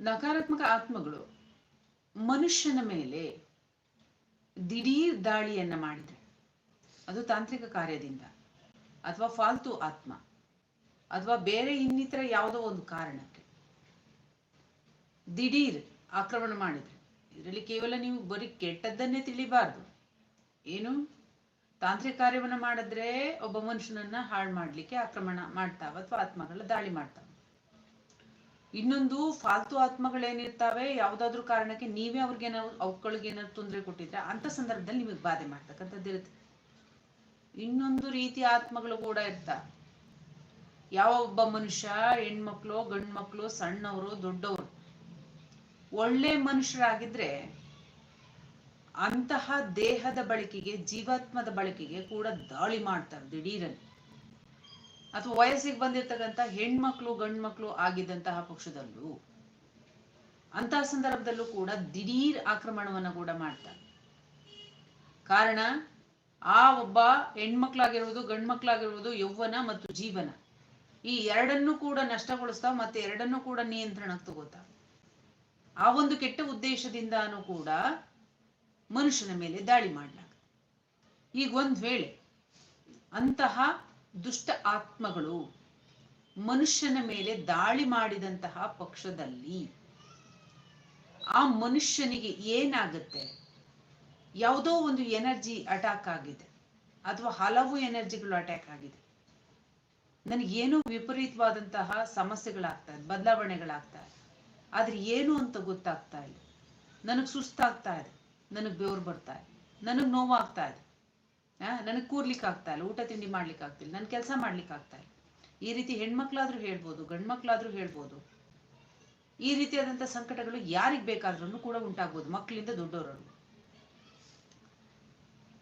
ನಕಾರಾತ್ಮಕ ಆತ್ಮಗಳು ಮನುಷ್ಯನ ಮೇಲೆ ದಿಢೀರ್ ದಾಳಿಯನ್ನ ಮಾಡಿದ್ರೆ, ಅದು ತಾಂತ್ರಿಕ ಕಾರ್ಯದಿಂದ ಅಥವಾ ಫಾಲ್ತು ಆತ್ಮ ಅಥವಾ ಬೇರೆ ಇನ್ನಿತರ ಯಾವುದೋ ಒಂದು ಕಾರಣಕ್ಕೆ ದಿಢೀರ್ ಆಕ್ರಮಣ ಮಾಡಿದ್ರೆ, ಇದರಲ್ಲಿ ಕೇವಲ ನೀವು ಬರೀ ಕೆಟ್ಟದ್ದನ್ನೇ ತಿಳಿಬಾರ್ದು. ಏನು? ತಾಂತ್ರಿಕ ಕಾರ್ಯವನ್ನು ಮಾಡಿದ್ರೆ ಒಬ್ಬ ಮನುಷ್ಯನನ್ನ ಹಾಳು ಮಾಡ್ಲಿಕ್ಕೆ ಆಕ್ರಮಣ ಮಾಡ್ತಾವ ಅಥವಾ ಆತ್ಮಗಳ ದಾಳಿ ಮಾಡ್ತಾವ. ಇನ್ನೊಂದು ಫಾಲ್ತು ಆತ್ಮಗಳೇನಿರ್ತಾವೆ, ಯಾವ್ದಾದ್ರು ಕಾರಣಕ್ಕೆ ನೀವೇ ಅವ್ರಿಗೆ ಏನಾದ್ರು ಅವುಗಳಿಗೆ ಏನಾದ್ರು ತೊಂದರೆ ಕೊಟ್ಟಿದ್ರೆ ಅಂತ ಸಂದರ್ಭದಲ್ಲಿ ನಿಮಗೆ ಬಾಧೆ ಮಾಡ್ತಕ್ಕಂಥದ್ದು ಇರುತ್ತೆ. ಇನ್ನೊಂದು ರೀತಿಯ ಆತ್ಮಗಳು ಕೂಡ ಇರ್ತಾವೆ ಯಾವ ಒಬ್ಬ ಮನುಷ್ಯ, ಹೆಣ್ಮಕ್ಳು ಗಂಡು ಮಕ್ಳು ಸಣ್ಣವರು, ದೊಡ್ಡವರು, ಒಳ್ಳೆ ಮನುಷ್ಯರಾಗಿದ್ರೆ ಅಂತಹ ದೇಹದ ಬಳಕೆಗೆ, ಜೀವಾತ್ಮದ ಬಳಕೆಗೆ ಕೂಡ ದಾಳಿ ಮಾಡ್ತಾರೆ ದಿಢೀರನ್ನು ಅಥವಾ ವಯಸ್ಸಿಗೆ ಬಂದಿರ್ತಕ್ಕಂಥ ಹೆಣ್ಮಕ್ಳು, ಗಂಡ್ಮಕ್ಳು ಆಗಿದ್ದಂತಹ ಪಕ್ಷದಲ್ಲೂ ಅಂತಹ ಸಂದರ್ಭದಲ್ಲೂ ಕೂಡ ದಿಢೀರ್ ಆಕ್ರಮಣವನ್ನ ಕೂಡ ಮಾಡ್ತಾರೆ. ಕಾರಣ, ಆ ಒಬ್ಬ ಹೆಣ್ಮಕ್ಳಾಗಿರ್ಬೋದು ಗಂಡು ಮಕ್ಳಾಗಿರ್ಬೋದು ಯೌವನ ಮತ್ತು ಜೀವನ ಈ ಎರಡನ್ನೂ ಕೂಡ ನಷ್ಟಗೊಳಿಸ್ತಾ ಮತ್ತೆ ಎರಡನ್ನೂ ಕೂಡ ನಿಯಂತ್ರಣಕ್ಕೆ ತಗೋತಾ ಆ ಒಂದು ಕೆಟ್ಟ ಉದ್ದೇಶದಿಂದಾನೂ ಕೂಡ ಮನುಷ್ಯನ ಮೇಲೆ ದಾಳಿ ಮಾಡಲಾಗ ಈಗ ಒಂದ್ ವೇಳೆ ಅಂತಹ ದುಷ್ಟ ಆತ್ಮಗಳು ಮನುಷ್ಯನ ಮೇಲೆ ದಾಳಿ ಮಾಡಿದಂತಹ ಪಕ್ಷದಲ್ಲಿ ಆ ಮನುಷ್ಯನಿಗೆ ಏನಾಗುತ್ತೆ? ಯಾವುದೋ ಒಂದು ಎನರ್ಜಿ ಅಟ್ಯಾಕ್ ಆಗಿದೆ. ಅಥವಾ ಹಲವು ಎನರ್ಜಿಗಳು ಅಟ್ಯಾಕ್ ಆಗಿದೆ. ನನಗೇನೋ ವಿಪರೀತವಾದಂತಹ ಸಮಸ್ಯೆಗಳಾಗ್ತಾ ಇದೆ, ಬದಲಾವಣೆಗಳಾಗ್ತಾ ಇದೆ. ಆದ್ರೆ ಏನು ಅಂತ ಗೊತ್ತಾಗ್ತಾ ಇಲ್ಲ. ನನಗೆ ಸುಸ್ತಾಗ್ತಾ ಇದೆ. ನನಗೆ ಬೆವರು ಬರ್ತಾ ಇದೆ. ನನಗೆ ನೋವಾಗ್ತಾ ಇದೆ. ನನಗೆ ಕೂರ್ಲಿಕ್ಕೆ ಆಗ್ತಾ ಇಲ್ಲ, ಊಟ ತಿಂಡಿ ಮಾಡ್ಲಿಕ್ಕೆ ಆಗ್ತಿಲ್ಲ ನನ್ನ ಕೆಲಸ ಮಾಡ್ಲಿಕ್ಕೆ ಆಗ್ತಾ ಇಲ್ಲ. ಈ ರೀತಿ ಹೆಣ್ಮಕ್ಳಾದ್ರೂ ಹೇಳ್ಬೋದು, ಗಂಡ್ಮಕ್ಳಾದ್ರೂ ಹೇಳ್ಬೋದು. ಈ ರೀತಿಯಾದಂಥ ಸಂಕಟಗಳು ಯಾರಿಗೆ ಬೇಕಾದ್ರೂ ಕೂಡ ಉಂಟಾಗ್ಬೋದು ಮಕ್ಕಳಿಂದ ದೊಡ್ಡವರು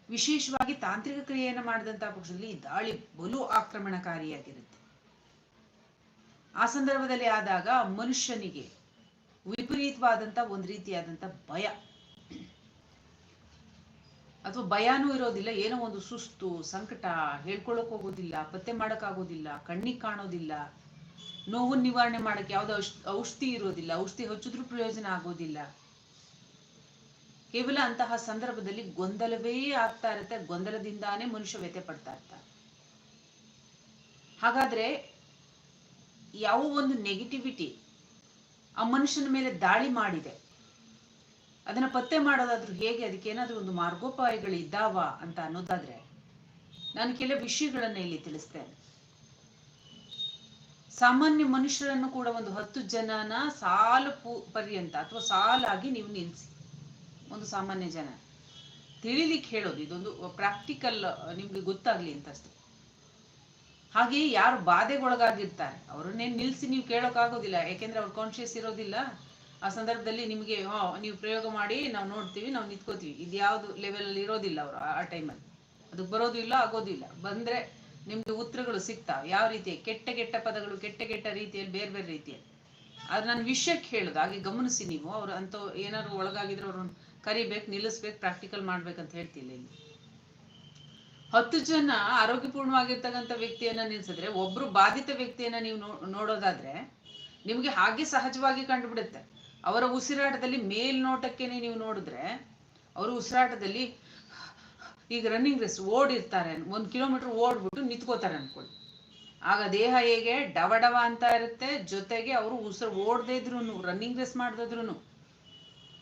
ವಿಶೇಷವಾಗಿ ತಾಂತ್ರಿಕ ಕ್ರಿಯೆಯನ್ನು ಮಾಡಿದಂತಹ ಪಕ್ಷದಲ್ಲಿ ದಾಳಿ ಬಲು ಆಕ್ರಮಣಕಾರಿಯಾಗಿರುತ್ತೆ. ಆ ಸಂದರ್ಭದಲ್ಲಿ ಆದಾಗ ಮನುಷ್ಯನಿಗೆ ವಿಪರೀತವಾದಂಥ ಒಂದು ರೀತಿಯಾದಂಥ ಭಯ. ಅಥವಾ ಭಯಾನೂ ಇರೋದಿಲ್ಲ, ಏನೋ ಒಂದು ಸುಸ್ತು, ಸಂಕಟ, ಹೇಳ್ಕೊಳಕ್ ಹೋಗೋದಿಲ್ಲ, ಪತ್ತೆ ಮಾಡಕ್ ಆಗೋದಿಲ್ಲ, ಕಣ್ಣಿಗೆ ಕಾಣೋದಿಲ್ಲ, ನೋವು ನಿವಾರಣೆ ಮಾಡಕ್ ಯಾವ್ದು ಔಷ್- ಔಷಧಿ ಇರೋದಿಲ್ಲ, ಔಷಧಿ ಹಚ್ಚಿದ್ರೂ ಪ್ರಯೋಜನ ಆಗೋದಿಲ್ಲ. ಕೇವಲ ಅಂತಹ ಸಂದರ್ಭದಲ್ಲಿ ಗೊಂದಲವೇ ಆಗ್ತಾ ಇರುತ್ತೆ, ಗೊಂದಲದಿಂದಾನೇ ಮನುಷ್ಯ ವ್ಯತೆ ಪಡ್ತಾ ಇರ್ತಾರೆ ಹಾಗಾದ್ರೆ ಯಾವ ಒಂದು ನೆಗೆಟಿವಿಟಿ ಆ ಮನುಷ್ಯನ ಮೇಲೆ ದಾಳಿ ಮಾಡಿದೆ. ಅದನ್ನ ಪತ್ತೆ ಮಾಡೋದಾದ್ರೂ ಹೇಗೆ? ಅದಕ್ಕೆ ಏನಾದ್ರೂ ಒಂದು ಮಾರ್ಗೋಪಾಯಗಳು ಇದ್ದಾವ ಅಂತ ಅನ್ನೋದಾದ್ರೆ ನಾನು ಕೆಲವು ವಿಷಯಗಳನ್ನ ಇಲ್ಲಿ ತಿಳಿಸ್ತೇನೆ. ಸಾಮಾನ್ಯ ಮನುಷ್ಯರನ್ನು ಕೂಡ ಒಂದು ಹತ್ತು ಜನನ ಸಾಲು ಪು- ಪರ್ಯಂತ ಅಥವಾ ಸಾಲಾಗಿ ನೀವು ನಿಲ್ಲಿಸಿ ಒಂದು ಸಾಮಾನ್ಯ ಜನ. ತಿಳಿಲಿಕ್ಕೆ ಹೇಳೋದು, ಇದೊಂದು ಪ್ರಾಕ್ಟಿಕಲ್ ನಿಮ್ಗೆ ಗೊತ್ತಾಗ್ಲಿ ಅಂತ ಅಷ್ಟೇ ಹಾಗೆಯೇ ಯಾರು ಬಾಧೆಗೊಳಗಾಗಿರ್ತಾರೆ ಅವರನ್ನೇ ನಿಲ್ಸಿ ನೀವು ಕೇಳೋಕ್ಕಾಗೋದಿಲ್ಲ, ಯಾಕೆಂದ್ರೆ ಅವ್ರು ಕಾನ್ಶಿಯಸ್ ಇರೋದಿಲ್ಲ. ಆ ಸಂದರ್ಭದಲ್ಲಿ ನಿಮಗೆ, ಹಾ, ನೀವು ಪ್ರಯೋಗ ಮಾಡಿ ನಾವು ನೋಡ್ತೀವಿ, ನಾವು ನಿಂತ್ಕೋತೀವಿ. ಇದು ಯಾವ್ದು ಲೆವೆಲ್ ಅಲ್ಲಿ ಇರೋದಿಲ್ಲ ಅವರು ಆ ಟೈಮಲ್ಲಿ ಅದಕ್ಕೆ ಬರೋದು ಇಲ್ಲ ಆಗೋದು ಇಲ್ಲ. ಬಂದ್ರೆ ನಿಮ್ಗೆ ಉತ್ತರಗಳು ಸಿಗ್ತಾವೆ ಯಾವ ರೀತಿ? ಕೆಟ್ಟ ಕೆಟ್ಟ ಪದಗಳು, ಕೆಟ್ಟ ಕೆಟ್ಟ ರೀತಿಯಲ್ಲಿ, ಬೇರೆ ಬೇರೆ ರೀತಿಯಲ್ಲಿ. ಆದ್ರೆ ನಾನು ವಿಷಯಕ್ಕೆ ಹೇಳುದು, ಹಾಗೆ ಗಮನಿಸಿ ನೀವು. ಅವ್ರು ಅಂತ ಏನಾದ್ರು ಒಳಗಾಗಿದ್ರೆ ಅವ್ರನ್ನ ಕರಿಬೇಕು, ನಿಲ್ಲಿಸ್ಬೇಕು ಪ್ರಾಕ್ಟಿಕಲ್ ಮಾಡ್ಬೇಕಂತ ಹೇಳ್ತಿಲ್ಲ ಇಲ್ಲಿ. ಹತ್ತು ಜನ ಆರೋಗ್ಯಪೂರ್ಣವಾಗಿರ್ತಕ್ಕಂಥ ವ್ಯಕ್ತಿಯನ್ನ ನಿಲ್ಸಿದ್ರೆ, ಒಬ್ರು ಬಾಧಿತ ವ್ಯಕ್ತಿಯನ್ನ ನೀವು ನೋಡೋದಾದ್ರೆ, ನಿಮ್ಗೆ ಹಾಗೆ ಸಹಜವಾಗಿ ಕಂಡುಬಿಡುತ್ತೆ. ಅವರ ಉಸಿರಾಟದಲ್ಲಿ ಮೇಲ್ನೋಟಕ್ಕೇನೆ ನೀವು ನೋಡಿದ್ರೆ, ಅವರು ಉಸಿರಾಟದಲ್ಲಿ ಈಗ ರನ್ನಿಂಗ್ ರೇಸ್ ಓಡಿರ್ತಾರೆ ಒಂದು ಕಿಲೋಮೀಟರ್ ಓಡ್ಬಿಟ್ಟು ನಿಂತ್ಕೋತಾರೆ ಅನ್ಕೊಳ್ಳಿ. ಆಗ ದೇಹ ಹೇಗೆ? ಡವ ಡವ ಅಂತ ಇರುತ್ತೆ. ಜೊತೆಗೆ ಅವರು ಉಸಿರು ಓಡದೇ ಇದ್ರು ರನ್ನಿಂಗ್ ರೇಸ್ ಮಾಡಿದ್ರು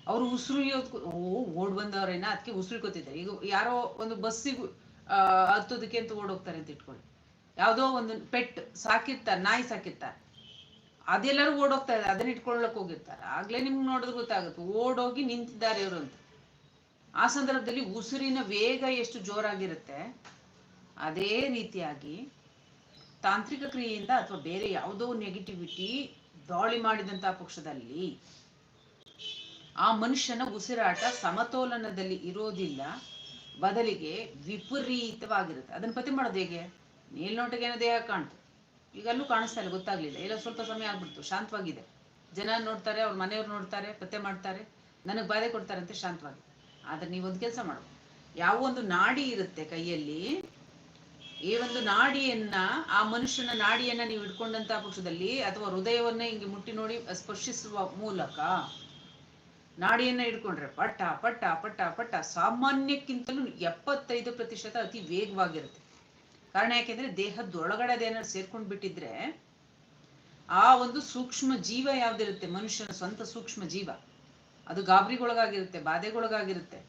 ಅವರು ಉಸಿರು ಓ, ಓಡ್ ಬಂದವ್ರೇನ? ಅದಕ್ಕೆ ಉಸಿರುಕೋತಿದ್ದಾರೆ ಈಗ ಯಾರೋ ಒಂದು ಬಸ್ಸಿಗೆ ಹತ್ತೋದಕ್ಕೆ ಅಂತ ಓಡೋಗ್ತಾರೆ ಅಂತ ಇಟ್ಕೊಳ್ಳಿ. ಯಾವುದೋ ಒಂದು ಪೆಟ್ ಸಾಕಿರ್ತಾರೆ, ನಾಯಿ ಸಾಕಿರ್ತಾರೆ. ಅದೆಲ್ಲರೂ ಓಡೋಗ್ತಾ ಇದ್ದಾರೆ ಅದನ್ನ ಇಟ್ಕೊಳ್ಳಕ್ ಹೋಗಿರ್ತಾರೆ. ಆಗ್ಲೇ ನಿಮ್ಗೆ ನೋಡಿದ್ರೆ ಗೊತ್ತಾಗುತ್ತೆ, ಓಡೋಗಿ ನಿಂತಿದ್ದಾರೆ ಇವರು ಅಂತ. ಆ ಸಂದರ್ಭದಲ್ಲಿ ಉಸಿರಿನ ವೇಗ ಎಷ್ಟು ಜೋರಾಗಿರುತ್ತೆ, ಅದೇ ರೀತಿಯಾಗಿ ತಾಂತ್ರಿಕ ಕ್ರಿಯೆಯಿಂದ ಅಥವಾ ಬೇರೆ ಯಾವುದೋ ನೆಗೆಟಿವಿಟಿ ದಾಳಿ ಮಾಡಿದಂತಹ ಪಕ್ಷದಲ್ಲಿ ಆ ಮನುಷ್ಯನ ಉಸಿರಾಟ ಸಮತೋಲನದಲ್ಲಿ ಇರೋದಿಲ್ಲ, ಬದಲಿಗೆ ವಿಪರೀತವಾಗಿರುತ್ತೆ. ಅದನ್ನ ಪತ್ತೆ ಮಾಡೋದು ಹೇಗೆ? ಮೇಲ್ನೋಟಕ್ಕೆ ಏನೋ ದೇಹ ಕಾಣ್ತು. ಈಗ ಅಲ್ಲೂ ಕಾಣಿಸ್ತಾ ಇಲ್ಲ, ಗೊತ್ತಾಗ್ಲಿಲ್ಲ. ಎಲ್ಲ ಸ್ವಲ್ಪ ಸಮಯ ಆಗ್ಬಿಡ್ತು, ಶಾಂತವಾಗಿದೆ. ಜನ ನೋಡ್ತಾರೆ, ಅವ್ರ ಮನೆಯವ್ರು ನೋಡ್ತಾರೆ, ಪತ್ತೆ ಮಾಡ್ತಾರೆ. ನನಗೆ ಬಾಧೆ ಕೊಡ್ತಾರೆ ಅಂತ ಶಾಂತವಾಗಿ. ಆದ್ರೆ ನೀವೊಂದು ಕೆಲಸ ಮಾಡು. ಯಾವ ಒಂದು ನಾಡಿ ಇರುತ್ತೆ ಕೈಯಲ್ಲಿ, ಈ ಒಂದು ನಾಡಿಯನ್ನ, ಆ ಮನುಷ್ಯನ ನಾಡಿಯನ್ನ ನೀವು ಇಟ್ಕೊಂಡಂತ ಪಕ್ಷದಲ್ಲಿ ಅಥವಾ ಹೃದಯವನ್ನ ಹಿಂಗೆ ಮುಟ್ಟಿ ನೋಡಿ ಸ್ಪರ್ಶಿಸುವ ಮೂಲಕ ನಾಡಿಯನ್ನ ಇಟ್ಕೊಂಡ್ರೆ ಪಟ್ಟ ಪಟ್ಟ ಪಟ್ಟ ಪಟ್ಟ ಸಾಮಾನ್ಯಕ್ಕಿಂತಲೂ ಎಪ್ಪತ್ತೈದು ಪ್ರತಿಶತ ಅತಿ ವೇಗವಾಗಿರುತ್ತೆ. ಕಾರಣ ಯಾಕೆಂದ್ರೆ ದೇಹದೊಳಗಡೆ ಅದೇನಾದ್ರು ಸೇರ್ಕೊಂಡ್ ಬಿಟ್ಟಿದ್ರೆ ಆ ಒಂದು ಸೂಕ್ಷ್ಮ ಜೀವ ಯಾವ್ದಿರುತ್ತೆ? ಮನುಷ್ಯನ ಸ್ವಂತ ಸೂಕ್ಷ್ಮ ಜೀವ. ಅದು ಗಾಬರಿಗೊಳಗಾಗಿರುತ್ತೆ, ಬಾಧೆಗೊಳಗಾಗಿರುತ್ತೆ.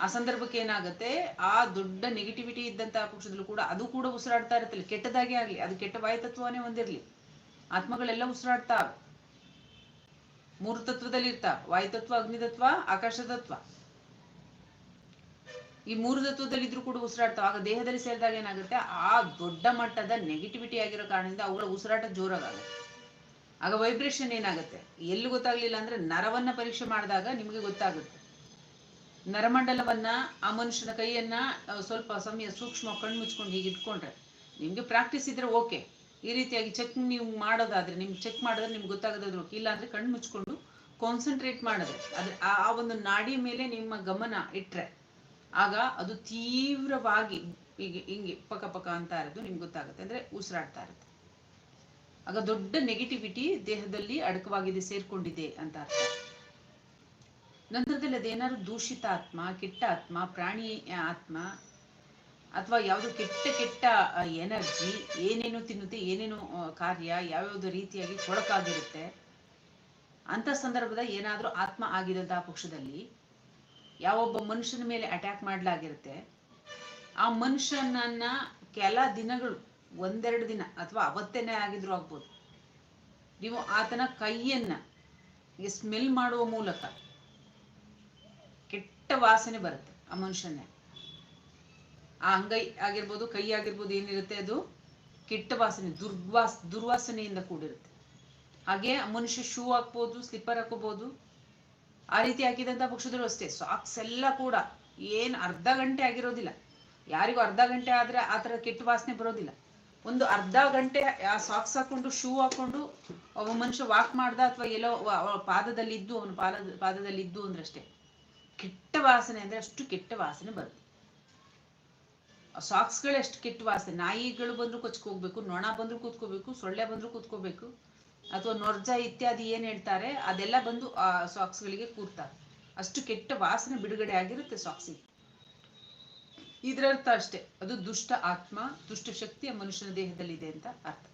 ಆ ಸಂದರ್ಭಕ್ಕೆ ಏನಾಗುತ್ತೆ? ಆ ದೊಡ್ಡ ನೆಗೆಟಿವಿಟಿ ಇದ್ದಂತಹ ಪಕ್ಷದಲ್ಲೂ ಕೂಡ ಅದು ಕೂಡ ಉಸಿರಾಡ್ತಾ ಇರುತ್ತಲ್ಲ ಕೆಟ್ಟದಾಗೆ ಆಗ್ಲಿ, ಅದು ಕೆಟ್ಟ ವಾಯುತತ್ವನೇ ಹೊಂದಿರ್ಲಿ. ಆತ್ಮಗಳೆಲ್ಲ ಉಸಿರಾಡ್ತಾವೆ. ಮೂರು ತತ್ವದಲ್ಲಿ ಇರ್ತಾವ ವಾಯುತತ್ವ ಅಗ್ನಿತತ್ವ ಆಕಾಶ ತತ್ವ. ಈ ಮೂರು ತತ್ವದಲ್ಲಿ ಇದ್ರೂ ಕೂಡ ಉಸಿರಾಡ್ತಾವ ಆಗ ದೇಹದಲ್ಲಿ ಸೇರಿದಾಗ ಏನಾಗುತ್ತೆ? ಆ ದೊಡ್ಡ ಮಟ್ಟದ ನೆಗೆಟಿವಿಟಿ ಆಗಿರೋ ಕಾರಣದಿಂದ ಅವುಗಳ ಉಸಿರಾಟ ಜೋರಾಗುತ್ತೆ ಆಗ ವೈಬ್ರೇಷನ್ ಏನಾಗುತ್ತೆ? ಎಲ್ಲಿ ಗೊತ್ತಾಗ್ಲಿಲ್ಲ ಅಂದ್ರೆ ನರವನ್ನ ಪರೀಕ್ಷೆ ಮಾಡಿದಾಗ ನಿಮಗೆ ಗೊತ್ತಾಗುತ್ತೆ. ನರಮಂಡಲವನ್ನ, ಆ ಮನುಷ್ಯನ ಕೈಯನ್ನ ಸ್ವಲ್ಪ ಸಮಯ ಸೂಕ್ಷ್ಮ ಕಣ್ಣು ಮುಚ್ಕೊಂಡು ಹೀಗೆ ಇಟ್ಕೊಂಡ್ರೆ ನಿಮ್ಗೆ ಪ್ರಾಕ್ಟೀಸ್ ಇದ್ರೆ ಓಕೆ ಈ ರೀತಿಯಾಗಿ ಚೆಕ್ ನೀವು ಮಾಡೋದಾದ್ರೆ, ನಿಮ್ಗೆ ಚೆಕ್ ಮಾಡಿದ್ರೆ ನಿಮ್ಗೆ ಗೊತ್ತಾಗೋದಾದ್ರೆ ಓಕೆ ಇಲ್ಲ ಅಂದ್ರೆ ಕಣ್ಣು ಮುಚ್ಕೊಂಡು ಕಾನ್ಸಂಟ್ರೇಟ್ ಮಾಡಿದ್ರೆ, ಅದ್ರ, ಆ ಆ ಒಂದು ನಾಡಿ ಮೇಲೆ ನಿಮ್ಮ ಗಮನ ಇಟ್ರೆ ಆಗ ಅದು ತೀವ್ರವಾಗಿ ಹೀಗೆ, ಹಿಂಗೆ ಪಕ ಪಕ ಅಂತ ಇರೋದು ನಿಮ್ಗೆ ಗೊತ್ತಾಗುತ್ತೆ. ಅಂದ್ರೆ ಉಸಿರಾಡ್ತಾ ಇರುತ್ತೆ. ಆಗ ದೊಡ್ಡ ನೆಗೆಟಿವಿಟಿ ದೇಹದಲ್ಲಿ ಅಡಕವಾಗಿದೆ, ಸೇರ್ಕೊಂಡಿದೆ ಅಂತ ಅರ್ಥ. ನಂತರದಲ್ಲಿ ಅದೇನಾದ್ರು ದೂಷಿತ ಆತ್ಮ, ಕೆಟ್ಟ ಆತ್ಮ, ಪ್ರಾಣಿ ಆತ್ಮ, ಅಥವಾ ಯಾವುದು ಕೆಟ್ಟ ಕೆಟ್ಟ ಎನರ್ಜಿ ಏನೇನು ತಿನ್ನುತ್ತೆ, ಏನೇನು ಕಾರ್ಯ, ಯಾವ್ಯಾವ್ದು ರೀತಿಯಾಗಿ ಕೊಳಕಾಗಿರುತ್ತೆ, ಅಂತ ಸಂದರ್ಭದ ಏನಾದರೂ ಆತ್ಮ ಆಗಿದಂತಹ ಪಕ್ಷದಲ್ಲಿ ಯಾವೊಬ್ಬ ಮನುಷ್ಯನ ಮೇಲೆ ಅಟ್ಯಾಕ್ ಮಾಡ್ಲಾಗಿರುತ್ತೆ, ಆ ಮನುಷ್ಯನನ್ನ ಕೆಲ ದಿನಗಳು, ಒಂದೆರಡು ದಿನ ಅಥವಾ ಅವತ್ತೇನೆ ಆಗಿದ್ರು ಆಗ್ಬೋದು. ನೀವು ಆತನ ಕೈಯನ್ನ ಸ್ಮೆಲ್ ಮಾಡುವ ಮೂಲಕ ಕೆಟ್ಟ ವಾಸನೆ ಬರುತ್ತೆ ಆ ಮನುಷ್ಯನೇ ಆ ಅಂಗೈ ಆಗಿರ್ಬೋದು, ಕೈ ಆಗಿರ್ಬೋದು ಏನಿರುತ್ತೆ ಅದು? ಕೆಟ್ಟ ವಾಸನೆ, ದುರ್ವಾಸ, ದುರ್ವಾಸನೆಯಿಂದ ಕೂಡಿರುತ್ತೆ. ಹಾಗೆ ಆ ಮನುಷ್ಯ ಶೂ ಹಾಕ್ಬೋದು ಸ್ಲಿಪ್ಪರ್ ಹಾಕೋಬಹುದು ಆ ರೀತಿ ಹಾಕಿದಂಥ ಪಕ್ಷದಲ್ಲೂ ಅಷ್ಟೇ ಸಾಕ್ಸ್ ಎಲ್ಲ ಕೂಡ ಏನು ಅರ್ಧ ಗಂಟೆ ಆಗಿರೋದಿಲ್ಲ. ಯಾರಿಗೂ ಅರ್ಧ ಗಂಟೆ ಆದ್ರೆ ಆ ಥರ ಕೆಟ್ಟ ವಾಸನೆ ಬರೋದಿಲ್ಲ. ಒಂದು ಅರ್ಧ ಗಂಟೆ ಆ ಸಾಕ್ಸ್ ಹಾಕೊಂಡು ಶೂ ಹಾಕೊಂಡು ಒಬ್ಬ ಮನುಷ್ಯ ವಾಕ್ ಮಾಡ್ದ ಅಥವಾ ಎಲ್ಲೋ ಪಾದದಲ್ಲಿದ್ದು, ಅವನ ಪಾದದ ಪಾದದಲ್ಲಿ ಇದ್ದು ಅಂದ್ರಷ್ಟೇ ಕೆಟ್ಟ ವಾಸನೆ ಅಂದ್ರೆ ಅಷ್ಟು ಕೆಟ್ಟ ವಾಸನೆ ಬರುತ್ತೆ. ಸಾಕ್ಸ್ಗಳೇ ಅಷ್ಟು ಕೆಟ್ಟ ವಾಸನೆ. ನಾಯಿಗಳು ಬಂದ್ರು ಕೊಚ್ಕೋಗ್ಬೇಕು ನೊಣ ಬಂದ್ರು ಕೂತ್ಕೋಬೇಕು ಸೊಳ್ಳೆ ಬಂದ್ರು ಕೂತ್ಕೋಬೇಕು ಅಥವಾ ನೊರ್ಜ ಇತ್ಯಾದಿ ಏನ್ ಹೇಳ್ತಾರೆ, ಅದೆಲ್ಲ ಬಂದು, ಆ ಸಾಕ್ಸ್ಗಳಿಗೆ ಕೂರ್ತಾರೆ. ಅಷ್ಟು ಕೆಟ್ಟ ವಾಸನೆ ಬಿಡುಗಡೆ ಆಗಿರುತ್ತೆ ಸಾಕ್ಸಿಗೆ ಇದರರ್ಥ ಅಷ್ಟೇ, ಅದು ದುಷ್ಟ ಆತ್ಮ, ದುಷ್ಟ ಶಕ್ತಿಯ ಮನುಷ್ಯನ ದೇಹದಲ್ಲಿ ಇದೆ ಅಂತ ಅರ್ಥ.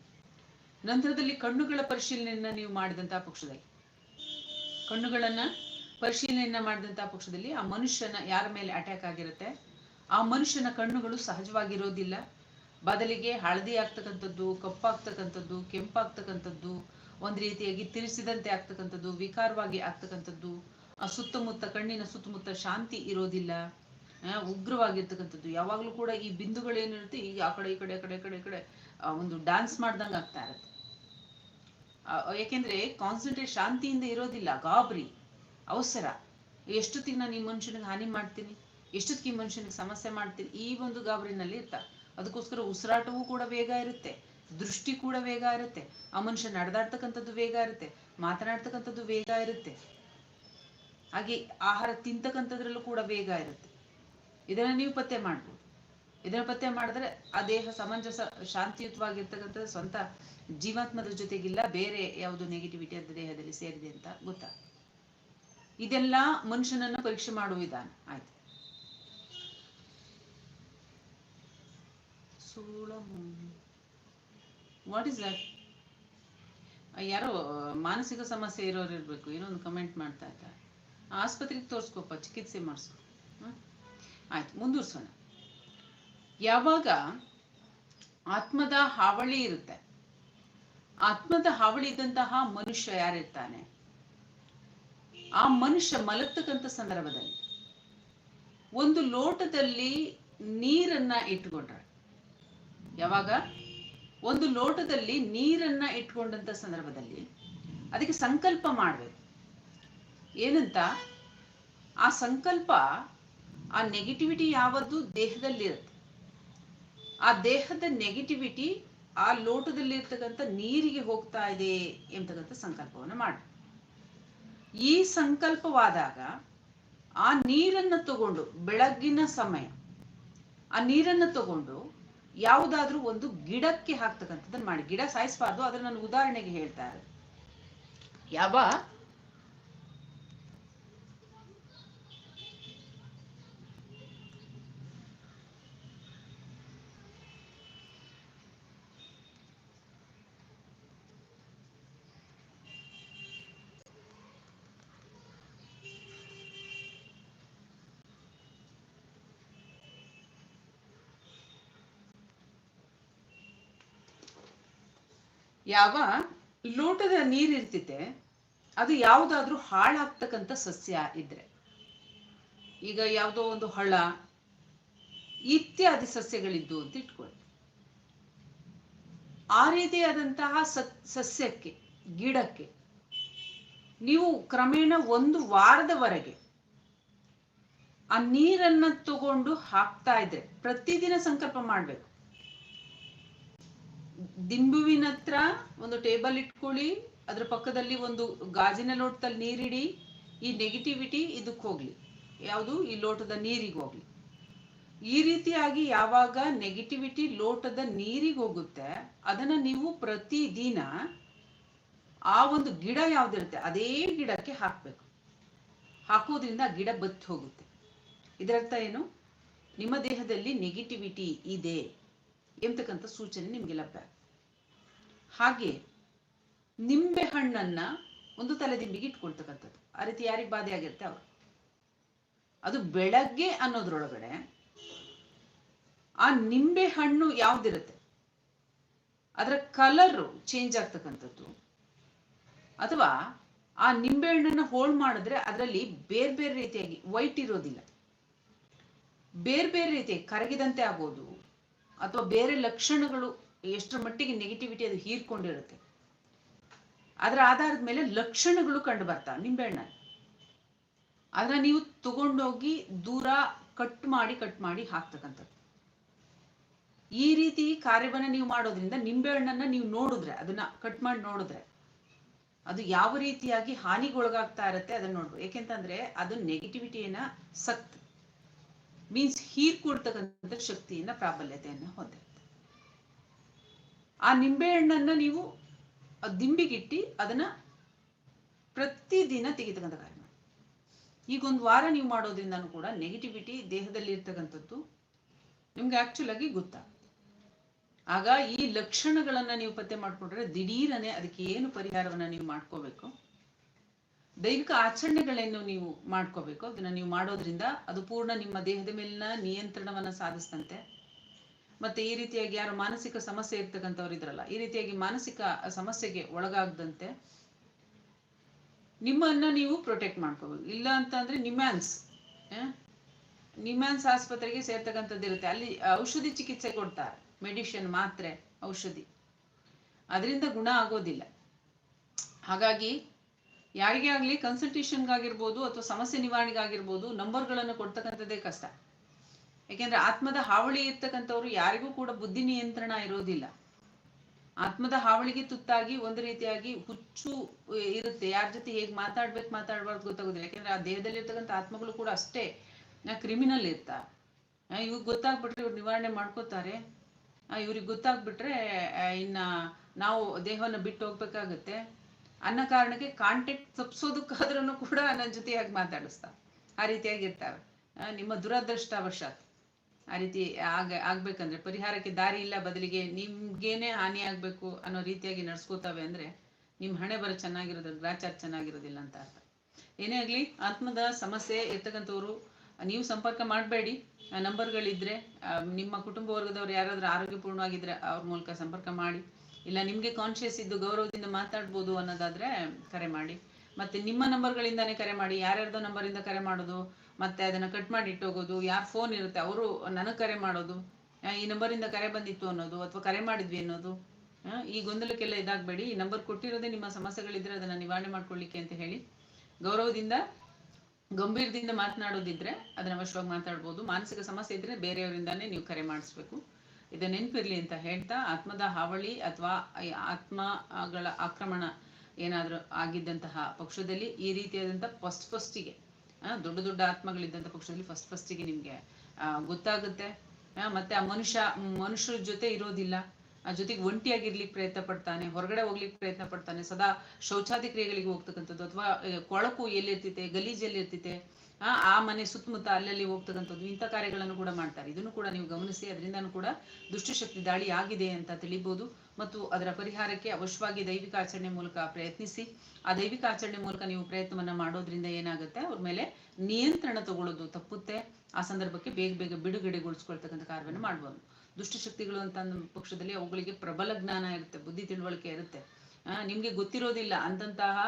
ನಂತರದಲ್ಲಿ ಕಣ್ಣುಗಳ ಪರಿಶೀಲನೆಯನ್ನ ನೀವು ಮಾಡಿದಂತಹ ಪಕ್ಷದಲ್ಲಿ. ಕಣ್ಣುಗಳನ್ನ ಪರಿಶೀಲನೆಯನ್ನ ಮಾಡಿದಂತಹ ಪಕ್ಷದಲ್ಲಿ ಆ ಮನುಷ್ಯನ ಯಾರ ಮೇಲೆ ಅಟ್ಯಾಕ್ ಆಗಿರುತ್ತೆ? ಆ ಮನುಷ್ಯನ ಕಣ್ಣುಗಳು ಸಹಜವಾಗಿರೋದಿಲ್ಲ. ಬದಲಿಗೆ ಹಳದಿ ಆಗ್ತಕ್ಕಂಥದ್ದು ಕಪ್ಪಾಗ್ತಕ್ಕಂಥದ್ದು ಕೆಂಪಾಗ್ತಕ್ಕಂಥದ್ದು, ಒಂದ್ ರೀತಿಯಾಗಿ ತಿರುಸಿದಂತೆ ಆಗ್ತಕ್ಕಂಥದ್ದು, ವಿಕಾರವಾಗಿ ಆಗ್ತಕ್ಕಂಥದ್ದು ಸುತ್ತಮುತ್ತ ಕಣ್ಣಿನ ಸುತ್ತಮುತ್ತ ಶಾಂತಿ ಇರೋದಿಲ್ಲ ಉಗ್ರವಾಗಿರ್ತಕ್ಕಂಥದ್ದು. ಯಾವಾಗ್ಲೂ ಕೂಡ ಈ ಬಿಂದುಗಳು ಏನಿರುತ್ತೆ ಈಗ ಆ ಕಡೆ, ಈ ಕಡೆ ಕಡೆ ಕಡೆ ಕಡೆ ಒಂದು ಡಾನ್ಸ್ ಮಾಡ್ದಂಗೆ ಆಗ್ತಾ ಇರುತ್ತೆ. ಯಾಕೆಂದ್ರೆ ಕಾನ್ಸಂಟ್ರೇಟ್ ಶಾಂತಿಯಿಂದ ಇರೋದಿಲ್ಲ, ಗಾಬರಿ, ಅವಸರ. ಎಷ್ಟೊತ್ತಿಗೆ ನಾನು ಈ ಮನುಷ್ಯನಿಗೆ ಹಾನಿ ಮಾಡ್ತೀನಿ? ಎಷ್ಟೊತ್ತಿಗೆ ಈ ಮನುಷ್ಯನಿಗೆ ಸಮಸ್ಯೆ ಮಾಡ್ತೀನಿ? ಈ ಒಂದು ಗಾಬರಿನಲ್ಲಿ ಇರ್ತಾರೆ. ಅದಕ್ಕೋಸ್ಕರ ಉಸಿರಾಟವೂ ಕೂಡ ವೇಗ ಇರುತ್ತೆ, ದೃಷ್ಟಿ ಕೂಡ ವೇಗ ಇರುತ್ತೆ, ಆ ಮನುಷ್ಯ ನಡೆದಾಡ್ತಕ್ಕಂಥದ್ದು ವೇಗ ಇರುತ್ತೆ, ಮಾತನಾಡ್ತಕ್ಕಂಥದ್ದು ವೇಗ ಇರುತ್ತೆ, ಹಾಗೆ ಆಹಾರ ತಿಂತಕ್ಕಂಥದ್ರಲ್ಲೂ ಕೂಡ ವೇಗ ಇರುತ್ತೆ. ಇದನ್ನ ನೀವು ಪತ್ತೆ ಮಾಡ್ಬೋದು. ಇದನ್ನ ಪತ್ತೆ ಮಾಡಿದ್ರೆ ಆ ದೇಹ ಸಮಂಜಸ, ಶಾಂತಿಯುತವಾಗಿರ್ತಕ್ಕಂಥದ್ದು ಸ್ವಂತ ಜೀವಾತ್ಮದ ಜೊತೆಗಿಲ್ಲ, ಬೇರೆ ಯಾವುದು ನೆಗೆಟಿವಿಟಿ ಅಂತ ದೇಹದಲ್ಲಿ ಸೇರಿದೆ ಅಂತ ಗೊತ್ತಾ? ಇದೆಲ್ಲ ಮನುಷ್ಯನನ್ನ ಪರೀಕ್ಷೆ ಮಾಡುವ ವಿಧಾನ. ಆಯ್ತು. ವಾಟ್ ಇಸ್ ದಟ್ ಯಾರೋ ಮಾನಸಿಕ ಸಮಸ್ಯೆ ಇರೋರು ಇರ್ಬೇಕು. ಏನೋ ಒಂದು ಕಮೆಂಟ್ ಮಾಡ್ತಾ ಇದ್ದಾರೆ ಆಸ್ಪತ್ರೆಗೆ ತೋರಿಸ್ಕೊಪ್ಪ, ಚಿಕಿತ್ಸೆ ಮಾಡಿಸು. ಆಯ್ತು, ಮುಂದುವರ್ಸೋಣ. ಯಾವಾಗ ಆತ್ಮದ ಹಾವಳಿ ಇರುತ್ತೆ. ಆತ್ಮದ ಹಾವಳಿ ಇದ್ದಂತಹ ಮನುಷ್ಯ ಯಾರಿರ್ತಾನೆ? ಆ ಮನುಷ್ಯ ಮಲಗ್ತಕ್ಕಂಥ ಸಂದರ್ಭದಲ್ಲಿ. ಒಂದು ಲೋಟದಲ್ಲಿ ನೀರನ್ನ ಇಟ್ಕೊಂಡ್ರೆ ಯಾವಾಗ? ಒಂದು ಲೋಟದಲ್ಲಿ ನೀರನ್ನ ಇಟ್ಕೊಂಡಂತ ಸಂದರ್ಭದಲ್ಲಿ. ಅದಕ್ಕೆ ಸಂಕಲ್ಪ ಮಾಡ್ಬೇಕು. ಏನಂತ? ಆ ಸಂಕಲ್ಪ, ಆ ನೆಗೆಟಿವಿಟಿ ಯಾವದ್ದು? ದೇಹದಲ್ಲಿರುತ್ತೆ. ಆ ದೇಹದ ನೆಗೆಟಿವಿಟಿ ಆ ಲೋಟದಲ್ಲಿ ಇರ್ತಕ್ಕಂಥ ನೀರಿಗೆ ಹೋಗ್ತಾ ಇದೆ ಎಂತಕ್ಕಂಥ ಸಂಕಲ್ಪವನ್ನು ಮಾಡಿ. ಈ ಸಂಕಲ್ಪವಾದಾಗ ಆ ನೀರನ್ನು ತಗೊಂಡು, ಬೆಳಗ್ಗಿನ ಸಮಯ, ಆ ನೀರನ್ನು ತಗೊಂಡು ಯಾವುದಾದ್ರೂ ಒಂದು ಗಿಡಕ್ಕೆ ಹಾಕ್ತಕ್ಕಂಥದ್ದನ್ನ ಮಾಡಿ ಗಿಡ ಸಾಯಿಸಬಾರ್ದು ಅದನ್ನ ನಾನು ಉದಾಹರಣೆಗೆ ಹೇಳ್ತಾ ಇರೋದು. ಯಾವ ಯಾವ? ಲೋಟದ ನೀರಿರ್ತೈತೆ ಅದು ಯಾವುದಾದ್ರೂ ಹಾಳಾಗ್ತಕ್ಕಂಥ ಸಸ್ಯ ಇದ್ರೆ. ಈಗ ಯಾವುದೋ ಒಂದು ಹಳ, ಇತ್ಯಾದಿ ಸಸ್ಯಗಳಿದ್ದು ಅಂತ ಇಟ್ಕೊಳ್ಳಿ. ಆ ರೀತಿಯಾದಂತಹ ಸಸ್ಯಕ್ಕೆ, ಗಿಡಕ್ಕೆ, ನೀವು ಕ್ರಮೇಣ ಒಂದು ವಾರದವರೆಗೆ ಆ ನೀರನ್ನ ತಗೊಂಡು ಹಾಕ್ತಾ ಇದ್ರೆ, ಪ್ರತಿದಿನ ಸಂಕಲ್ಪ ಮಾಡ್ಬೇಕು. ದಿಂಬುವಿನ ಹತ್ರ ಒಂದು ಟೇಬಲ್ ಇಟ್ಕೊಳ್ಳಿ, ಅದ್ರ ಪಕ್ಕದಲ್ಲಿ ಒಂದು ಗಾಜಿನ ಲೋಟದಲ್ಲಿ ನೀರಿಡಿ, ಈ ನೆಗೆಟಿವಿಟಿ ಇದಕ್ಕೆ ಹೋಗ್ಲಿ. ಯಾವುದು? ಈ ಲೋಟದ ನೀರಿಗೆ ಹೋಗ್ಲಿ. ಈ ರೀತಿಯಾಗಿ ಯಾವಾಗ ನೆಗೆಟಿವಿಟಿ ಲೋಟದ ನೀರಿಗೆ ಹೋಗುತ್ತೆ, ಅದನ್ನ ನೀವು ಪ್ರತಿದಿನ ಆ ಒಂದು ಗಿಡ ಯಾವ್ದಿರುತ್ತೆ, ಅದೇ ಗಿಡಕ್ಕೆ ಹಾಕ್ಬೇಕು. ಹಾಕೋದ್ರಿಂದ ಗಿಡ ಬತ್ತಿ ಹೋಗುತ್ತೆ. ಇದರರ್ಥ ಏನು? ನಿಮ್ಮ ದೇಹದಲ್ಲಿ ನೆಗೆಟಿವಿಟಿ ಇದೆ. ಎಂಬತಕ್ಕಂಥ ಸೂಚನೆ ನಿಮಗೆ ಲಭ್ಯ? ಹಾಗೆ ನಿಂಬೆ ಹಣ್ಣನ್ನ ಒಂದು ತಲೆದಿಂಬಿಗೆ ಇಟ್ಕೊಳ್ತಕ್ಕಂಥದ್ದು. ಆ ರೀತಿ ಯಾರಿಗೆ ಬಾಧೆ ಆಗಿರುತ್ತೆ? ಅವರು. ಅದು ಬೆಳಗ್ಗೆ ಅನ್ನೋದ್ರೊಳಗಡೆ ಆ ನಿಂಬೆ ಹಣ್ಣು ಯಾವ್ದಿರುತ್ತೆ? ಅದರ ಕಲರ್ ಚೇಂಜ್ ಆಗ್ತಕ್ಕಂಥದ್ದು. ಅಥವಾ ಆ ನಿಂಬೆ ಹಣ್ಣನ್ನು ಹೋಲ್ಡ್ ಮಾಡಿದ್ರೆ ಅದರಲ್ಲಿ ಬೇರೆ ಬೇರೆ ರೀತಿಯಾಗಿ ವೈಟ್ ಇರೋದಿಲ್ಲ. ಬೇರೆ ಬೇರೆ ರೀತಿಯಾಗಿ ಕರಗಿದಂತೆ ಆಗೋದು. ಅಥವಾ ಬೇರೆ ಲಕ್ಷಣಗಳು ಎಷ್ಟರ ಮಟ್ಟಿಗೆ ನೆಗೆಟಿವಿಟಿ ಅದು ಹೀರ್ಕೊಂಡಿರುತ್ತೆ. ಅದರ ಆಧಾರದ ಮೇಲೆ ಲಕ್ಷಣಗಳು ಕಂಡು ಬರ್ತಾವೆ ನಿಂಬೆಹಣ್ಣ ಅದನ್ನ ನೀವು ತಗೊಂಡೋಗಿ ದೂರ ಕಟ್ ಮಾಡಿ ಕಟ್ ಮಾಡಿ ಹಾಕ್ತಕ್ಕಂಥದ್ದು. ಈ ರೀತಿ ಕಾರ್ಯವನ್ನ ನೀವು ಮಾಡೋದ್ರಿಂದ ನಿಂಬೆಹಣ್ಣನ್ನ ನೀವು ನೋಡಿದ್ರೆ, ಅದನ್ನ ಕಟ್ ಮಾಡಿ ನೋಡಿದ್ರೆ, ಅದು ಯಾವ ರೀತಿಯಾಗಿ ಹಾನಿಗೊಳಗಾಗ್ತಾ ಇರುತ್ತೆ ಅದನ್ನ ನೋಡ್ಬೋದು. ಯಾಕೆಂತಂದ್ರೆ ಅದು ನೆಗೆಟಿವಿಟಿಯನ್ನ ಸಕ್ತ್ ಮೀನ್ಸ್ ಹೀರ್ಕೊಡ್ತಕ್ಕಂಥ ಶಕ್ತಿಯನ್ನ ಪ್ರಾಬಲ್ಯತೆಯನ್ನ ಹೊಂದಿರುತ್ತೆ. ಆ ನಿಂಬೆಹಣ್ಣನ್ನ ನೀವು ದಿಂಬಿಗಿಟ್ಟಿ ಅದನ್ನ ಪ್ರತಿದಿನ ತೆಗಿತಕ್ಕಂಥ ಕಾರ್ಯ ಮಾಡಿ. ಈಗ ಒಂದು ವಾರ ನೀವು ಮಾಡೋದ್ರಿಂದನೂ ಕೂಡ ನೆಗೆಟಿವಿಟಿ ದೇಹದಲ್ಲಿ ಇರ್ತಕ್ಕಂಥದ್ದು ನಿಮ್ಗೆ ಆಕ್ಚುಲ್ ಆಗಿ ಗೊತ್ತಾಗುತ್ತೆ ಆಗ ಈ ಲಕ್ಷಣಗಳನ್ನ ನೀವು ಪತ್ತೆ ಮಾಡ್ಕೊಂಡ್ರೆ ದಿಢೀರನೆ ಅದಕ್ಕೆ ಏನು ಪರಿಹಾರವನ್ನ ನೀವು ಮಾಡ್ಕೋಬೇಕು? ದೈವಿಕ ಆಚರಣೆಗಳೇನು ನೀವು ಮಾಡ್ಕೋಬೇಕು. ಅದನ್ನ ನೀವು ಮಾಡೋದ್ರಿಂದ ಅದು ಪೂರ್ಣ ನಿಮ್ಮ ದೇಹದ ಮೇಲಿನ ನಿಯಂತ್ರಣವನ್ನ ಸಾಧಿಸ್ತಂತೆ. ಮತ್ತೆ ಈ ರೀತಿಯಾಗಿ ಯಾರು ಮಾನಸಿಕ ಸಮಸ್ಯೆ ಇರ್ತಕ್ಕಂಥವ್ರು ಇದ್ರಲ್ಲ, ಈ ರೀತಿಯಾಗಿ ಮಾನಸಿಕ ಸಮಸ್ಯೆಗೆ ಒಳಗಾಗದಂತೆ ನಿಮ್ಮನ್ನ ನೀವು ಪ್ರೊಟೆಕ್ಟ್ ಮಾಡ್ಕೋಬೇಕು. ಇಲ್ಲ ಅಂತ ಅಂದ್ರೆ ನಿಮ್ಯಾನ್ಸ್ ನಿಮ್ಯಾನ್ಸ್ ಆಸ್ಪತ್ರೆಗೆ ಸೇರ್ತಕ್ಕಂಥದ್ದು ಇರುತ್ತೆ. ಅಲ್ಲಿ ಔಷಧಿ ಚಿಕಿತ್ಸೆ ಕೊಡ್ತಾರೆ. ಮೆಡಿಷನ್ ಮಾತ್ರೆ, ಔಷಧಿ. ಅದರಿಂದ ಗುಣ ಆಗೋದಿಲ್ಲ. ಹಾಗಾಗಿ ಯಾರಿಗೇ ಆಗಲಿ ಕನ್ಸಲ್ಟೇಷನ್ಗಾಗಿರ್ಬೋದು ಅಥವಾ ಸಮಸ್ಯೆ ನಿವಾರಣೆಗಾಗಿರ್ಬೋದು ನಂಬರ್ಗಳನ್ನು ಕೊಡ್ತಕ್ಕಂಥದ್ದೇ ಕಷ್ಟ. ಯಾಕೆಂದ್ರೆ ಆತ್ಮದ ಹಾವಳಿ ಇರ್ತಕ್ಕಂಥವ್ರು ಯಾರಿಗೂ ಕೂಡ ಬುದ್ಧಿ ನಿಯಂತ್ರಣ ಇರೋದಿಲ್ಲ. ಆತ್ಮದ ಹಾವಳಿಗೆ ತುತ್ತಾಗಿ ಒಂದು ರೀತಿಯಾಗಿ ಹುಚ್ಚು ಇರುತ್ತೆ. ಯಾರ ಜೊತೆ ಹೇಗೆ ಮಾತಾಡ್ಬೇಕು ಮಾತಾಡ್ಬಾರ್ದು ಗೊತ್ತಾಗೋದಿಲ್ಲ. ಯಾಕೆಂದ್ರೆ ಆ ದೇಹದಲ್ಲಿ ಇರ್ತಕ್ಕಂಥ ಆತ್ಮಗಳು ಕೂಡ ಅಷ್ಟೇ. ಕ್ರಿಮಿನಲ್ ಇರ್ತಾರೆ ಇವ್ರಿಗೆ ಗೊತ್ತಾಗ್ಬಿಟ್ರೆ ಇವ್ರು ನಿವಾರಣೆ ಮಾಡ್ಕೋತಾರೆ. ಇವ್ರಿಗೆ ಗೊತ್ತಾಗ್ಬಿಟ್ರೆ ಇನ್ನ ನಾವು ದೇಹವನ್ನು ಬಿಟ್ಟು ಹೋಗ್ಬೇಕಾಗತ್ತೆ. ಅನ್ನೋ ಕಾರಣಕ್ಕೆ ಕಾಂಟ್ಯಾಕ್ಟ್ ತಪ್ಸೋದಕ್ಕಾದ್ರೂ ಕೂಡ ನನ್ನ ಜೊತೆಯಾಗಿ ಮಾತಾಡಿಸ್ತಾ. ಆ ರೀತಿಯಾಗಿ ಇರ್ತಾವೆ ಆ, ನಿಮ್ಮ ದುರದೃಷ್ಟವಶಾತ್. ಆ ರೀತಿ ಆಗ ಆಗ್ಬೇಕಂದ್ರೆ ಪರಿಹಾರಕ್ಕೆ ದಾರಿ ಇಲ್ಲ ಬದಲಿಗೆ ನಿಮ್ಗೇನೆ ಹಾನಿ ಆಗ್ಬೇಕು ಅನ್ನೋ ರೀತಿಯಾಗಿ ನಡ್ಸ್ಕೋತಾವೆ ಅಂದ್ರೆ ನಿಮ್ ಹಣೆ ಬರ ಚೆನ್ನಾಗಿರೋದು ಗ್ರಾಚಾರ ಚೆನ್ನಾಗಿರೋದಿಲ್ಲ ಅಂತ ಅರ್ಥ. ಏನೇ ಆಗ್ಲಿ ಆತ್ಮದ ಸಮಸ್ಯೆ ಇರ್ತಕ್ಕಂಥವ್ರು ನೀವು ಸಂಪರ್ಕ ಮಾಡಬೇಡಿ. ನಂಬರ್ಗಳಿದ್ರೆ ನಿಮ್ಮ ಕುಟುಂಬ ವರ್ಗದವ್ರು ಯಾರಾದ್ರೂ ಆರೋಗ್ಯಪೂರ್ಣವಾಗಿದ್ರೆ ಅವ್ರ ಮೂಲಕ ಸಂಪರ್ಕ ಮಾಡಿ. ಇಲ್ಲ, ನಿಮ್ಗೆ ಕಾನ್ಶಿಯಸ್ ಇದ್ದು ಗೌರವದಿಂದ ಮಾತಾಡ್ಬೋದು ಅನ್ನೋದಾದ್ರೆ ಕರೆ ಮಾಡಿ. ಮತ್ತೆ ನಿಮ್ಮ ನಂಬರ್ಗಳಿಂದಾನೇ ಕರೆ ಮಾಡಿ, ಯಾರ್ಯಾರ್ದೋ ನಂಬರಿಂದ ಕರೆ ಮಾಡೋದು, ಮತ್ತೆ ಅದನ್ನ ಕಟ್ ಮಾಡಿ ಇಟ್ಟೋಗೋದು, ಯಾರ್ ಫೋನ್ ಇರುತ್ತೆ ಅವರು ನನಗೆ ಕರೆ ಮಾಡೋದು ಈ ನಂಬರಿಂದ ಕರೆ ಬಂದಿತ್ತು ಅನ್ನೋದು ಅಥವಾ ಕರೆ ಮಾಡಿದ್ವಿ ಅನ್ನೋದು ಈ ಗೊಂದಲಕ್ಕೆಲ್ಲ ಇದಾಗಬೇಡಿ. ಈ ನಂಬರ್ ಕೊಟ್ಟಿರೋದೇ ನಿಮ್ಮ ಸಮಸ್ಯೆಗಳಿದ್ರೆ ಅದನ್ನ ನಿವಾರಣೆ ಮಾಡ್ಕೊಳ್ಳಿಕ್ಕೆ ಅಂತ ಹೇಳಿ. ಗೌರವದಿಂದ, ಗಂಭೀರದಿಂದ ಮಾತನಾಡೋದಿದ್ರೆ ಅದನ್ನ ಅವಶ್ಯವಾಗಿ ಮಾತಾಡ್ಬೋದು. ಮಾನಸಿಕ ಸಮಸ್ಯೆ ಇದ್ರೆ ಬೇರೆಯವರಿಂದಾನೇ ನೀವು ಕರೆ ಮಾಡಿಸ್ಬೇಕು. ಇದು ನೆನಪಿರ್ಲಿ ಅಂತ ಹೇಳ್ತಾ, ಆತ್ಮದ ಹಾವಳಿ ಅಥವಾ ಆತ್ಮಗಳ ಆಕ್ರಮಣ ಏನಾದರೂ ಆಗಿದ್ದಂತಹ ಪಕ್ಷದಲ್ಲಿ ಈ ರೀತಿಯಾದಂಥ ಫಸ್ಟ್ ಫಸ್ಟಿಗೆ ದೊಡ್ಡ ದೊಡ್ಡ ಆತ್ಮಗಳಿದ್ದಂಥ ಪಕ್ಷದಲ್ಲಿ ಫಸ್ಟ್ ಫಸ್ಟಿಗೆ ನಿಮಗೆ ಗೊತ್ತಾಗುತ್ತೆ. ಮತ್ತೆ ಆ ಮನುಷ್ಯ, ಮನುಷ್ಯರ ಜೊತೆ ಇರೋದಿಲ್ಲ. ಆ ಜೊತೆಗೆ ಒಂಟಿಯಾಗಿರ್ಲಿಕ್ಕೆ ಪ್ರಯತ್ನ ಪಡ್ತಾನೆ, ಹೊರಗಡೆ ಹೋಗ್ಲಿಕ್ಕೆ ಪ್ರಯತ್ನ ಪಡ್ತಾನೆ, ಸದಾ ಶೌಚಾದಿ ಕ್ರಿಯೆಗಳಿಗೆ ಹೋಗ್ತಕ್ಕಂಥದ್ದು ಅಥವಾ ಕೊಳಕು ಎಲ್ಲಿರ್ತಿತೆ ಗಲೀಜಲ್ಲಿ ಎಲ್ಲಿರ್ತಿತೆ ಆ ಮನೆ ಸುತ್ತಮುತ್ತ ಅಲ್ಲಲ್ಲಿ ಹೋಗ್ತಕ್ಕಂಥದ್ದು ಇಂಥ ಕಾರ್ಯಗಳನ್ನು ಕೂಡ ಮಾಡ್ತಾರೆ. ಇದನ್ನು ಕೂಡ ನೀವು ಗಮನಿಸಿ, ಅದರಿಂದನೂ ಕೂಡ ದುಷ್ಟಶಕ್ತಿ ದಾಳಿ ಆಗಿದೆ ಅಂತ ತಿಳಿಬಹುದು ಮತ್ತು ಅದರ ಪರಿಹಾರಕ್ಕೆ ಅವಶ್ಯವಾಗಿ ದೈವಿಕ ಆಚರಣೆ ಮೂಲಕ ಪ್ರಯತ್ನಿಸಿ, ಆ ದೈವಿಕ ಆಚರಣೆ ಮೂಲಕ ನೀವು ಪ್ರಯತ್ನವನ್ನ ಮಾಡೋದ್ರಿಂದ ಏನಾಗುತ್ತೆ? ಅವ್ರ ಮೇಲೆ ನಿಯಂತ್ರಣ ತಗೊಳ್ಳೋದು ತಪ್ಪುತ್ತೆ. ಆ ಸಂದರ್ಭಕ್ಕೆ ಬೇಗ ಬೇಗ ಬಿಡುಗಡೆಗೊಳಿಸ್ಕೊಳ್ತಕ್ಕಂಥ ಕಾರ್ಯವನ್ನು ಮಾಡ್ಬೋದು. ದುಷ್ಟಶಕ್ತಿಗಳು ಅಂತ ಪಕ್ಷದಲ್ಲಿ ಅವುಗಳಿಗೆ ಪ್ರಬಲ ಜ್ಞಾನ ಇರುತ್ತೆ, ಬುದ್ಧಿ ತಿಳುವಳಿಕೆ ಇರುತ್ತೆ. ನಿಮ್ಗೆ ಗೊತ್ತಿರೋದಿಲ್ಲ ಅಂತಂತಹ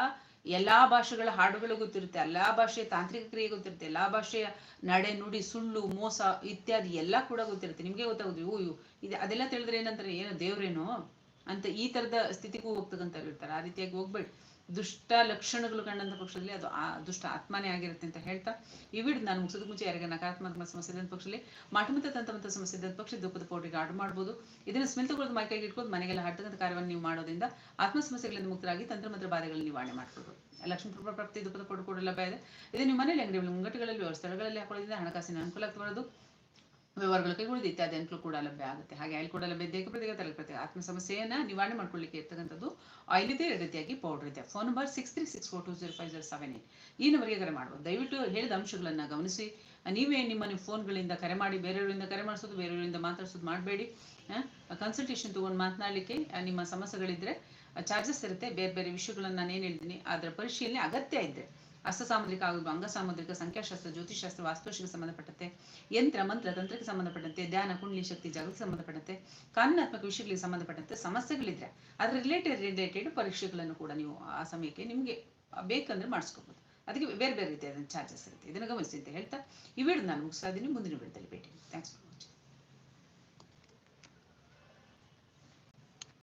ಎಲ್ಲಾ ಭಾಷೆಗಳ ಹಾಡುಗಳು ಗೊತ್ತಿರುತ್ತೆ, ಎಲ್ಲಾ ಭಾಷೆಯ ತಾಂತ್ರಿಕ ಕ್ರಿಯೆ ಗೊತ್ತಿರುತ್ತೆ, ಎಲ್ಲಾ ಭಾಷೆಯ ನಡೆ, ನುಡಿ, ಸುಳ್ಳು, ಮೋಸ ಇತ್ಯಾದಿ ಎಲ್ಲ ಕೂಡ ಗೊತ್ತಿರುತ್ತೆ. ನಿಮ್ಗೆ ಗೊತ್ತಾಗುತ್ತೆ ಓ ಇದು ಅದೆಲ್ಲ ತಿಳಿದ್ರೆ ಏನಂತಾರೆ, ಏನೋ ದೇವ್ರೇನೋ ಅಂತ ಈ ತರದ ಸ್ಥಿತಿಗೂ ಹೋಗ್ತಕ್ಕಂಥವ್ರು ಇರ್ತಾರೆ ಆ ರೀತಿಯಾಗಿ ಹೋಗ್ಬೇಡಿ. ದುಷ್ಟ ಲಕ್ಷಣಗಳು ಕಂಡಂತ ಪಕ್ಷದಲ್ಲಿ ಅದು ಆ ದುಷ್ಟ ಆತ್ಮನೇ ಆಗಿರುತ್ತೆ ಅಂತ ಹೇಳ್ತಾ, ಈ ವಿಡಿಯೋ ನಾನು ಮುಗಿಸೋದಕ್ಕೆ ಮುಂಚೆ ಯಾರಿಗೆ ನಕಾರಾತ್ಮಕ ಸಮಸ್ಯೆ ಇದ್ದಂಥ ಪಕ್ಷದಲ್ಲಿ ಮಾಟಮತ ತಂತಮತ ಸಮಸ್ಯೆ ಇದ್ದಂಥ ಪಕ್ಷ ದುಃಖದ ಪೌಡ್ರಿಗೆ ಆಡು ಮಾಡ್ಬೋದು. ಇದನ್ನ ಸ್ಮೆಲ್ ತಗೊಳ್ಳೋದು ಮೈಕೈಗೆ ಇಟ್ಕೊಂಡು ಮನೆಗೆಲ್ಲ ಹಟ್ಟದಂತ ಕಾರ್ಯವನ್ನು ನೀವು ಮಾಡೋದ್ರಿಂದ ಆತ್ಮ ಸಮಸ್ಯೆಗಳಿಂದ ಮುಕ್ತರಾಗಿ ತಂತ್ರ ಮಂತ್ರ ಬಾಧೆಗಳನ್ನು ನಿವಾರಣೆ ಮಾಡ್ಬೋದು. ಲಕ್ಷ್ಮೀ ಪ್ರಾಪ್ತಿ ದುಃಖದ ಪೌಡರ್ ಕೂಡ ಲಭ್ಯ ಇದೆ. ಇದು ನಿಮ್ಮ ಮನೆಯಲ್ಲಿ ಅಂಗಡಿಗಳಲ್ಲಿ ಮುಂಗಟ್ಟುಗಳಲ್ಲಿ ಸ್ಥಳಗಳಲ್ಲಿ ಹಾಕೊಳ್ಳೋದ್ರಿಂದ ಹಣಕಾಸಿನ ಅನುಕೂಲ ಆಗ್ತಾ ವ್ಯವಹಾರಗಳು ಕೈಗೊಳ್ಳೋದು ಇತ್ಯಾದಿ ಅಂತಲೂ ಕೂಡ ಲಭ್ಯ ಆಗುತ್ತೆ. ಹಾಗೆ ಆಯಿಲ್ ಕೂಡ ಲಭ್ಯ ದೇಹ ಪ್ರತಿಗೆ ತಲೆ ಆತ್ಮ ಸಮಸ್ಯೆಯನ್ನ ನಿವಾರಣೆ ಮಾಡ್ಕೊಳ್ಳಿಕ್ಕೆ ಇರ್ತಕ್ಕಂಥದ್ದು ಆಯಿಲ್ ಇದೆ ರೀತಿಯಾಗಿ ಪೌಡರ್ ಇದೆ. Phone number six three six four two zero five zero seven eight ಈ ನಂಬರ್ಗೆ ಕರೆ ಮಾಡ್ಬೋದು ದಯವಿಟ್ಟು ಹೇಳಿದ ಅಂಶಗಳನ್ನ ಗಮನಿಸಿ. ನೀವೇ ನಿಮ್ಮ ನಿಮ್ಮ ಫೋನ್ಗಳಿಂದ ಕರೆ ಮಾಡಿ, ಬೇರೆಯವರಿಂದ ಕರೆ ಮಾಡಿಸೋದು, ಬೇರೆಯವರಿಂದ ಮಾತಾಡ್ಸೋದು ಮಾಡಬೇಡಿ. ಕನ್ಸಲ್ಟೇಷನ್ ತಗೊಂಡು ಮಾತನಾಡಲಿಕ್ಕೆ ನಿಮ್ಮ ಸಮಸ್ಯೆಗಳಿದ್ರೆ ಚಾರ್ಜಸ್ ಇರುತ್ತೆ. ಬೇರೆ ಬೇರೆ ವಿಷಯಗಳನ್ನ ನಾನು ಏನು ಹೇಳ್ತೀನಿ ಅದರ ಪರಿಶೀಲನೆ ಅಗತ್ಯ ಇದ್ದರೆ ಹಸ್ತಸಾಮುದ್ರಿಕ ಹಾಗೂ ಅಂಗಸಾಮುದ್ರಿಕ ಸಂಖ್ಯಾಶಾಸ್ತ್ರ ಜ್ಯೋತಿಷಾಸ್ತ್ರ ವಾಸ್ತುಶಿಗೆ ಸಂಬಂಧಪಟ್ಟಂತೆ, ಯಂತ್ರ, ಮಂತ್ರ, ತಂತ್ರಕ್ಕೆ ಸಂಬಂಧಪಟ್ಟಂತೆ, ಧ್ಯಾನ, ಕುಂಡಲಿ ಶಕ್ತಿ ಜಗಕ್ಕೆ ಸಂಬಂಧಪಟ್ಟಂತೆ, ಕಾನೂನಾತ್ಮಕ ವಿಷಯಗಳಿಗೆ ಸಂಬಂಧಪಟ್ಟಂತೆ ಸಮಸ್ಯೆಗಳಿದ್ರೆ ಅದರ ರಿಲೇಟೆಡ್ ರಿಲೇಟೆಡ್ ಪರೀಕ್ಷೆಗಳನ್ನು ಕೂಡ ನೀವು ಆ ಸಮಯಕ್ಕೆ ನಿಮಗೆ ಬೇಕಂದ್ರೆ ಮಾಡಿಸ್ಕೋಬಹುದು ಅದಕ್ಕೆ ಬೇರೆ ಬೇರೆ ರೀತಿಯಾದ ಚಾರ್ಜಸ್ ಇರುತ್ತೆ. ಇದನ್ನು ಗಮನಿಸಿ ಅಂತ ಹೇಳ್ತಾ ಈ ವಿಡಿಯೋ ನಾನು ಮುಗಿಸ್ತಾ ಇದ್ದೀನಿ. ಮುಂದಿನ ವಿಡಿಯೋದಲ್ಲಿ ಭೇಟಿ ಥ್ಯಾಂಕ್ಸ್